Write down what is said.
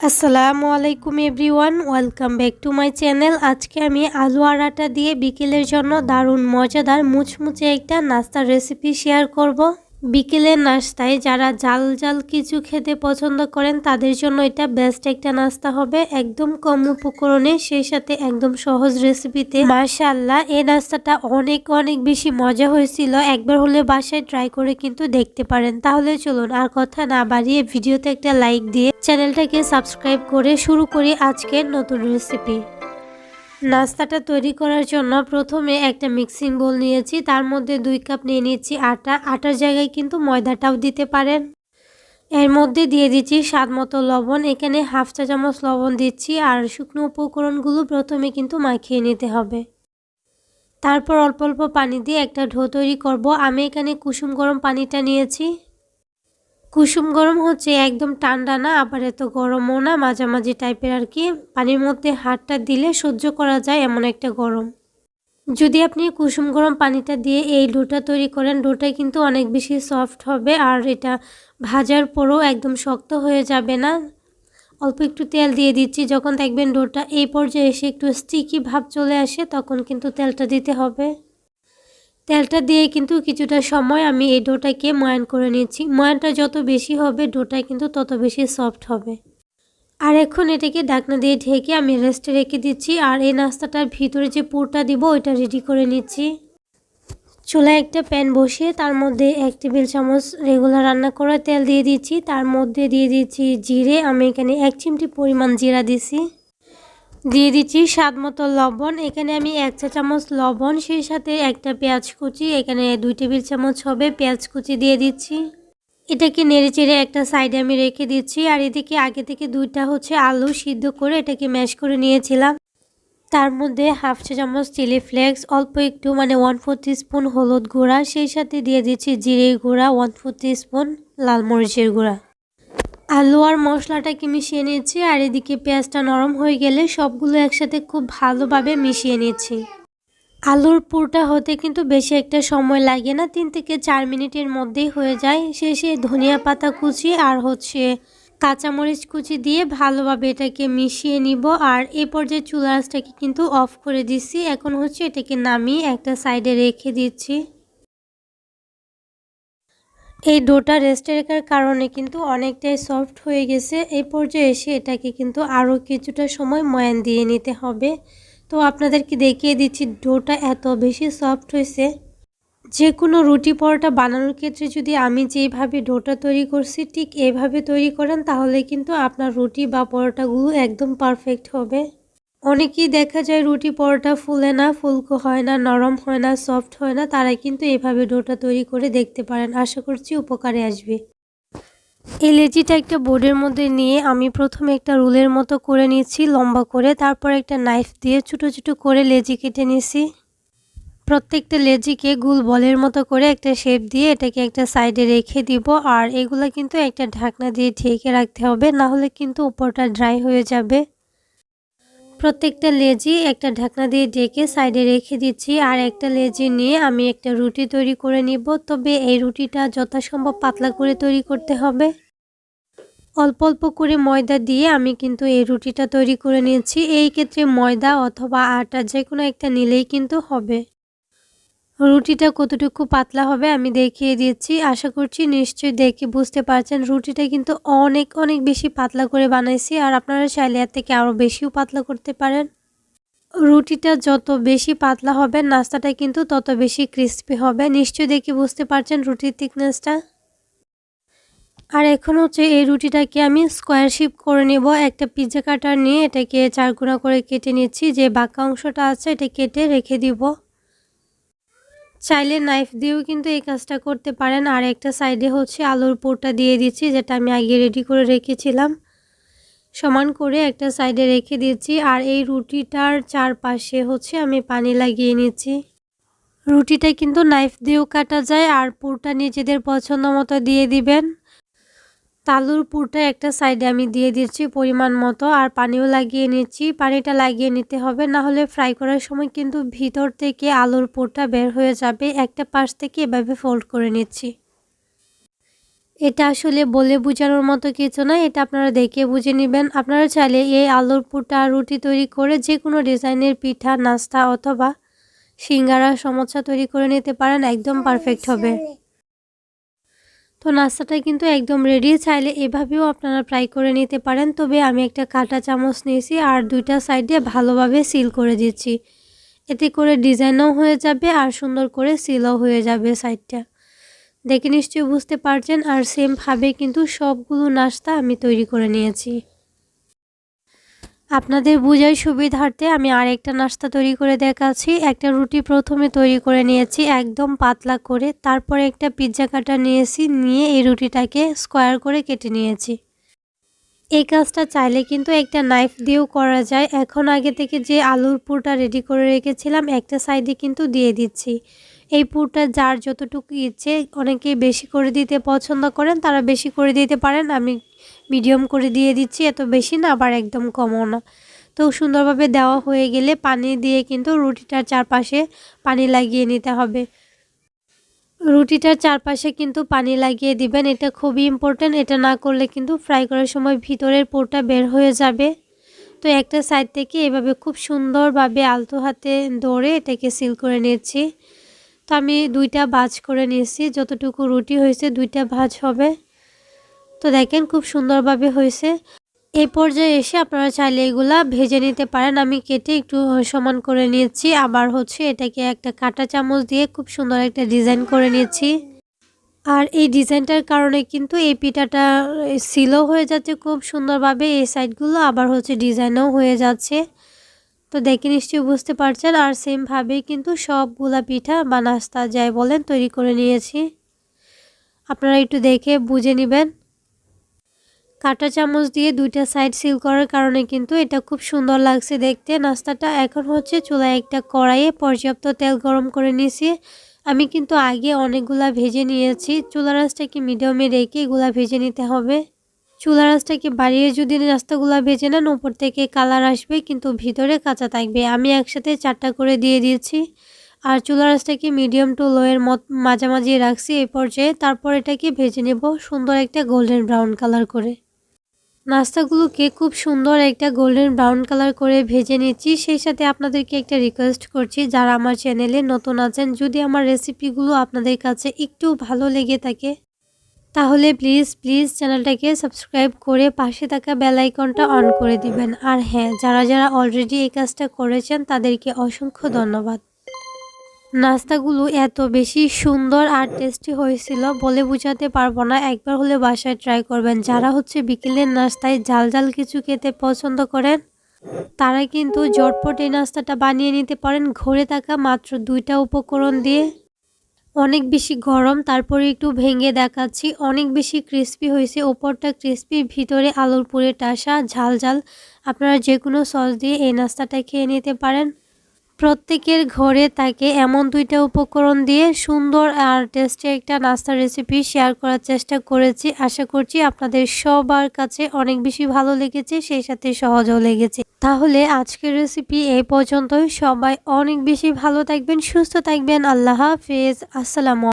আসসালামু আলাইকুম everyone, welcome back to my channel আজকে আমি আলু আর আটা দিয়ে বিকেলের জন্য দারুণ মজাদার মুচমুচে একটা নাস্তার রেসিপি শেয়ার করব। বিকেলের নাস্তায় যারা জাল জাল কিছু খেতে পছন্দ করেন, তাদের জন্য এটা বেস্ট একটা নাস্তা হবে। একদম কম উপকরণে, সেই সাথে একদম সহজ রেসিপিতে মাশাল্লাহ এই নাস্তাটা অনেক অনেক বেশি মজা হয়েছিল। একবার হলে বাসায় ট্রাই করে কিন্তু দেখতে পারেন। তাহলে চলুন আর কথা না বাড়িয়ে ভিডিওতে একটা লাইক দিয়ে চ্যানেলটাকে সাবস্ক্রাইব করে শুরু করি আজকের নতুন রেসিপি নাস্তাটা তৈরি করার জন্য প্রথমে একটা মিক্সিং বোল নিয়েছি। তার মধ্যে দুই কাপ নিয়ে নিচ্ছি আটা। আটার জায়গায় কিন্তু ময়দাটাও দিতে পারেন। এর মধ্যে দিয়ে দিচ্ছি স্বাদ মতো লবণ। এখানে হাফ চা চামচ লবণ দিচ্ছি আর শুকনো উপকরণগুলো প্রথমে কিন্তু মাখিয়ে নিতে হবে। তারপর অল্প অল্প পানি দিয়ে একটা ঢো তৈরি করব। আমি এখানে কুসুম গরম পানিটা নিয়েছি। কুসুম গরম হচ্ছে, একদম ঠান্ডা না, আবার এত গরমও না, মাঝামাঝি টাইপের আর কি। পানির মধ্যে হাতটা দিলে সহ্য করা যায় এমন একটা গরম। যদি আপনি কুসুম গরম পানিটা দিয়ে এই ডোটা তৈরি করেন, ডোটা কিন্তু অনেক বেশি সফট হবে, আর এটা ভাজার পরও একদম শক্ত হয়ে যাবে না। অল্প একটু তেল দিয়ে দিচ্ছি, যখন দেখবেন ডোটা এই পর্যায়ে এসে একটু স্টিকি ভাব চলে আসে, তখন কিন্তু তেলটা দিতে হবে। তেলটা দিয়ে কিন্তু কিছুটা সময় আমি এই ডোটাকে ময়ান করে নিচ্ছি ময়ানটা যত বেশি হবে, ডোটা কিন্তু তত বেশি সফট হবে। আর এখন এটাকে ডাকনা দিয়ে ঢেকে আমি রেস্টে রেখে দিচ্ছি। আর এই নাস্তাটার ভিতরে যে পুরটা দিব, ওইটা রেডি করে নিচ্ছি। চুলায় একটা প্যান বসিয়ে তার মধ্যে এক টেবিল চামচ রেগুলার রান্না করা তেল দিয়ে দিচ্ছি। তার মধ্যে দিয়ে দিচ্ছি জিরে। আমি এখানে এক চিমটি পরিমাণ জিরা দিছি। দিয়ে দিচ্ছি স্বাদ মতো লবণ। এখানে আমি এক চা চামচ লবণ, সেই সাথে একটা পেঁয়াজ কুচি, এখানে দুই টেবিল চামচ হবে পেঁয়াজ কুচি দিয়ে দিচ্ছি। এটাকে নেড়ে চেড়ে একটা সাইডে আমি রেখে দিচ্ছি, আর এদিকে আগে থেকে দুইটা হচ্ছে আলু সিদ্ধ করে এটাকে ম্যাশ করে নিয়েছিলাম। তার মধ্যে হাফ চা চামচ চিলি ফ্লেক্স, অল্প একটু মানে ওয়ান ফোর স্পুন হলুদ গুঁড়া, সেই সাথে দিয়ে দিচ্ছি জিরে গুঁড়া, ওয়ান ফোর স্পুন লাল মরিচের গুঁড়া। আলু আর মশলাটাকে মিশিয়ে নিয়েছি, আর এদিকে পেঁয়াজটা নরম হয়ে গেলে সবগুলো একসাথে খুব ভালোভাবে মিশিয়ে নিয়েছি। আলুর পুরটা হতে কিন্তু বেশি একটা সময় লাগে না, তিন থেকে চার মিনিটের মধ্যেই হয়ে যায়। শেষে ধনিয়া পাতা কুচি আর হচ্ছে কাঁচামরিচ কুচি দিয়ে ভালোভাবে এটাকে মিশিয়ে নিব। আর এ পর্যায়ে চুলাসটাকে কিন্তু অফ করে দিচ্ছি। এখন হচ্ছে এটাকে নামিয়ে একটা সাইডে রেখে দিচ্ছি। এই ডোটা রেস্টে রাখার কারণে কিন্তু অনেকটাই সফট হয়ে গেছে। এই পর্যায়ে এসে এটাকে কিন্তু আরও কিছুটা সময় ময়ান দিয়ে নিতে হবে। তো আপনাদেরকে দেখিয়ে দিচ্ছি ডোটা এত বেশি সফট হয়েছে। যে কোনো রুটি পরোটা বানানোর ক্ষেত্রে যদি আমি যেভাবে ডোটা তৈরি করছি, ঠিক এভাবে তৈরি করেন, তাহলে কিন্তু আপনার রুটি বা পরোটাগুলো একদম পারফেক্ট হবে। অনেকেই দেখা যায় রুটি পরোটা ফুলে না, ফুলকো হয় না, নরম হয় না, সফট হয় না তারা কিন্তু এভাবে ডোটা তৈরি করে দেখতে পারেন। আশা করছি উপকারে আসবে। এই লেচিটা একটা বোর্ডের মধ্যে নিয়ে আমি প্রথমে একটা রুলের মতো করে নিয়েছি, লম্বা করে। তারপর একটা নাইফ দিয়ে ছোটো ছোটো করে লেজি কেটে নিয়েছি। প্রত্যেকটা লেজিকে গুল বলের মতো করে একটা শেপ দিয়ে এটাকে একটা সাইডে রেখে দিব। আর এগুলো কিন্তু একটা ঢাকনা দিয়ে ঢেকে রাখতে হবে না হলে কিন্তু উপরটা ড্রাই হয়ে যাবে। প্রত্যেকটা লেজি একটা ঢাকনা দিয়ে ডেকে সাইডে রেখে দিচ্ছি আর একটা লেজি নিয়ে আমি একটা রুটি তৈরি করে নিব। তবে এই রুটিটা যথাসম্ভব পাতলা করে তৈরি করতে হবে। অল্প অল্প করে ময়দা দিয়ে আমি কিন্তু এই রুটিটা তৈরি করে নিয়েছি। এই ক্ষেত্রে ময়দা অথবা আটা যে কোনো একটা নিলেই কিন্তু হবে। রুটিটা কতটুকু পাতলা হবে আমি দেখিয়ে দিচ্ছি। আশা করছি নিশ্চয়ই দেখে বুঝতে পারছেন। রুটিটা কিন্তু অনেক অনেক বেশি পাতলা করে বানাইছি আর আপনারা চাইলে এর থেকে আরও বেশিও পাতলা করতে পারেন। রুটিটা যত বেশি পাতলা হবে, নাস্তাটা কিন্তু তত বেশি ক্রিস্পি হবে। নিশ্চয়ই দেখে বুঝতে পারছেন রুটির থিকনেসটা আর এখন হচ্ছে এই রুটিটাকে আমি স্কোয়ার শেপ করে নেব। একটা পিৎজা কাটার নিয়ে এটাকে চারগুনা করে কেটে নিচ্ছি। যে বাঁকা অংশটা আছে, এটা কেটে রেখে দিব। চাইলে নাইফ দিয়েও কিন্তু এই কাজটা করতে পারেন। আর একটা সাইডে হচ্ছে আলুর পোরটা দিয়ে দিচ্ছি, যেটা আমি আগে রেডি করে রেখেছিলাম। সমান করে একটা সাইডে রেখে দিচ্ছি। আর এই রুটিটার চারপাশে হচ্ছে আমি পানি লাগিয়ে নিচ্ছি। রুটিটা কিন্তু নাইফ দিয়েও কাটা যায়, আর পুরটা নিজেদের পছন্দ মতো দিয়ে দিবেন। তালুর পুরটা একটা সাইডে আমি দিয়ে দিচ্ছি পরিমাণ মতো আর পানিও লাগিয়ে নিচ্ছি। পানিটা লাগিয়ে নিতে হবে, না হলে ফ্রাই করার সময় কিন্তু ভিতর থেকে আলুর পুরটা বের হয়ে যাবে। একটা পাশ থেকে এভাবে ফোল্ড করে নিচ্ছি। এটা আসলে বলে বোঝানোর মতো কিছু না, এটা আপনারা দেখে বুঝে নেবেন। আপনারা চাইলে এই আলুর পুটা রুটি তৈরি করে যে কোনো ডিজাইনের পিঠা, নাস্তা অথবা সিঙ্গারা সমস্যা তৈরি করে নিতে পারেন, একদম পারফেক্ট হবে। তো নাস্তাটা কিন্তু একদম রেডি চাইলে এভাবেও আপনারা ফ্রাই করে নিতে পারেন। তবে আমি একটা কাটা চামচ নিয়েছি আর দুইটা সাইডে ভালোভাবে সিল করে দিচ্ছি। এতে করে ডিজাইনও হয়ে যাবে আর সুন্দর করে সিলও হয়ে যাবে সাইডটা দেখে নিশ্চয়ই বুঝতে পারছেন আর সেমভাবে কিন্তু সবগুলো নাস্তা আমি তৈরি করে নিয়েছি। আপনাদের বোঝার সুবিধার্থে আমি আরেকটা নাস্তা তৈরি করে দেখাচ্ছি। একটা রুটি প্রথমে তৈরি করে নিয়েছি একদম পাতলা করে। তারপরে একটা পিৎজা কাটা নিয়েছি, নিয়ে এই রুটিটাকে স্কোয়ার করে কেটে নিয়েছি। এই কাজটা চাইলে কিন্তু একটা নাইফ দিয়েও করা যায়। এখন আগে থেকে যে আলুর পুরটা রেডি করে রেখেছিলাম, একটা সাইডে কিন্তু দিয়ে দিচ্ছি। এই পুরটা যার যতটুকু ইচ্ছে অনেকে বেশি করে দিতে পছন্দ করেন, তারা বেশি করে দিতে পারেন। আমি মিডিয়াম করে দিয়ে দিচ্ছি, এত বেশি না, আবার একদম কমও না। তো সুন্দরভাবে দেওয়া হয়ে গেলে পানি দিয়ে কিন্তু রুটিটার চারপাশে পানি লাগিয়ে নিতে হবে। রুটিটার চারপাশে কিন্তু পানি লাগিয়ে দিবেন, এটা খুবই ইম্পর্ট্যান্ট এটা না করলে কিন্তু ফ্রাই করার সময় ভিতরের পোরটা বের হয়ে যাবে। তো একটা সাইড থেকে এভাবে খুব সুন্দরভাবে আলতো হাতে দৌড়ে এটাকে সিল করে নিয়েছি তো আমি দুইটা ভাজ করে নিয়েছি, যতটুকু রুটি হয়েছে দুইটা ভাজ হবে। তো দেখেন খুব সুন্দরভাবে হয়েছে। এই পর্যায়ে এসে আপনারা চাইলে এগুলা ভেজে নিতে পারেন। আমি কেটে একটু সমান করে নিয়েছি। আবার হচ্ছে এটাকে একটা কাটা চামচ দিয়ে খুব সুন্দর একটা ডিজাইন করে নিয়েছি। আর এই ডিজাইনটার কারণে কিন্তু এই পিঠাটা সিলও হয়ে যাচ্ছে খুব সুন্দরভাবে। এই সাইডগুলো আবার হচ্ছে ডিজাইনও হয়ে যাচ্ছে। তো দেখে নিশ্চয়ই বুঝতে পারছেন। আর সেমভাবেই কিন্তু সবগুলা পিঠা বা নাস্তা বলেন তৈরি করে নিয়েছি। আপনারা একটু দেখে বুঝে নেবেন। কাটা চামচ দিয়ে দুইটা সাইড সিল করার কারণে কিন্তু এটা খুব সুন্দর লাগছে দেখতে। নাস্তাটা এখন হচ্ছে চুলায় একটা কড়াইয়ে পর্যাপ্ত তেল গরম করে নিয়েছি। আমি কিন্তু আগে অনেকগুলা ভেজে নিয়েছি। চুলা রাসটাকে মিডিয়ামে রেখে এগুলা ভেজে নিতে হবে। চুলা রাসটাকে বাড়িয়ে যদি নাস্তাগুলা ভেজে নেন, উপর থেকে কালার আসবে, কিন্তু ভিতরে কাঁচা থাকবে। আমি একসাথে চারটা করে দিয়ে দিয়েছি। আর চুলা রাসটাকে মিডিয়াম টু লোয়ের মত মাঝামাঝি রাখছি এই পর্যায়ে। তারপর এটাকে ভেজে নেব সুন্দর একটা গোল্ডেন ব্রাউন কালার করে। নাস্তাগুলোকে খুব সুন্দর একটা গোল্ডেন ব্রাউন কালার করে ভেজে নিচ্ছি। সেই সাথে আপনাদেরকে একটা রিকোয়েস্ট করছি, যারা আমার চ্যানেলে নতুন আছেন, যদি আমার রেসিপিগুলো আপনাদের কাছে একটু ভালো লেগে থাকে, তাহলে প্লিজ প্লিজ চ্যানেলটাকে সাবস্ক্রাইব করে পাশে থাকা বেল আইকনটা অন করে দিবেন। আর হ্যাঁ যারা যারা অলরেডি এই কাজটা করেছেন, তাদেরকে অসংখ্য ধন্যবাদ। নাস্তাগুলো এত বেশি সুন্দর আর টেস্টি হয়েছিল বলে বোঝাতে পারব না। একবার হলে বাসায় ট্রাই করবেন। যারা হচ্ছে বিকেলের নাস্তায় জাল জাল কিছু খেতে পছন্দ করেন, তারা কিন্তু জটপট এই নাস্তাটা বানিয়ে নিতে পারেন। ঘরে থাকা মাত্র দুইটা উপকরণ দিয়ে। অনেক বেশি গরম, তারপরে একটু ভেঙে দেখাচ্ছি। অনেক বেশি ক্রিস্পি হয়েছে। ওপরটা ক্রিস্পি ভিতরে আলুর পুরে টাসা, ঝাল ঝাল। আপনারা যে কোনো সস দিয়ে এই নাস্তাটা খেয়ে নিতে পারেন। প্রত্যেকের ঘরে তাকে এমন দুইটা উপকরণ দিয়ে সুন্দর আর টেস্টি একটা নাস্তার রেসিপি শেয়ার করার চেষ্টা করেছি। আশা করছি আপনাদের সবার কাছে অনেক বেশি ভালো লেগেছে, সেই সাথে সহজও লেগেছে। তাহলে আজকের রেসিপি এই পর্যন্তই। সবাই অনেক বেশি ভালো থাকবেন, সুস্থ থাকবেন। আল্লাহ হাফেজ। আসসালামু